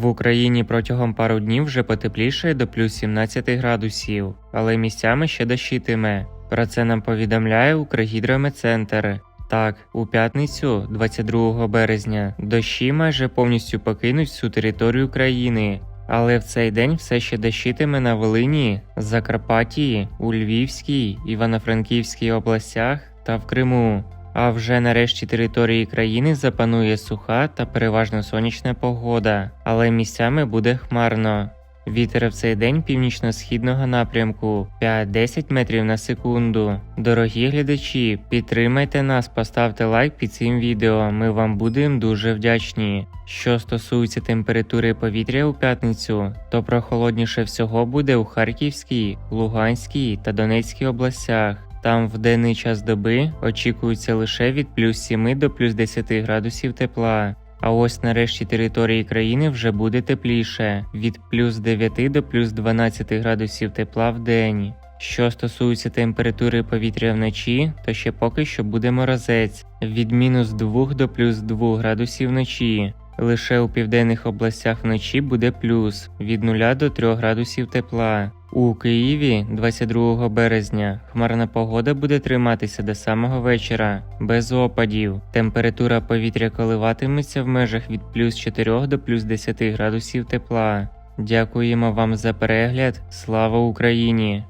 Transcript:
В Україні протягом пару днів вже потеплішає до плюс 17 градусів, але місцями ще дощитиме. Про це нам повідомляє Укргідрометцентр. Так, у п'ятницю, 22 березня, дощі майже повністю покинуть всю територію країни. Але в цей день все ще дощитиме на Волині, Закарпатті, у Львівській, Івано-Франківській областях та в Криму. А вже нарешті території країни запанує суха та переважно сонячна погода, але місцями буде хмарно. Вітер в цей день північно-східного напрямку 5-10 метрів на секунду. Дорогі глядачі, підтримайте нас, поставте лайк під цим відео. Ми вам будемо дуже вдячні. Що стосується температури повітря у п'ятницю, то прохолодніше всього буде у Харківській, Луганській та Донецькій областях. Там в денний час доби очікується лише від плюс 7 до плюс 10 градусів тепла. А ось нарешті території країни вже буде тепліше від плюс 9 до плюс 12 градусів тепла в день. Що стосується температури повітря вночі, то ще поки що буде морозець від мінус 2 до плюс 2 градусів вночі. Лише у південних областях вночі буде плюс від 0 до 3 градусів тепла. У Києві 22 березня хмарна погода буде триматися до самого вечора, без опадів. Температура повітря коливатиметься в межах від плюс 4 до плюс 10 градусів тепла. Дякуємо вам за перегляд. Слава Україні!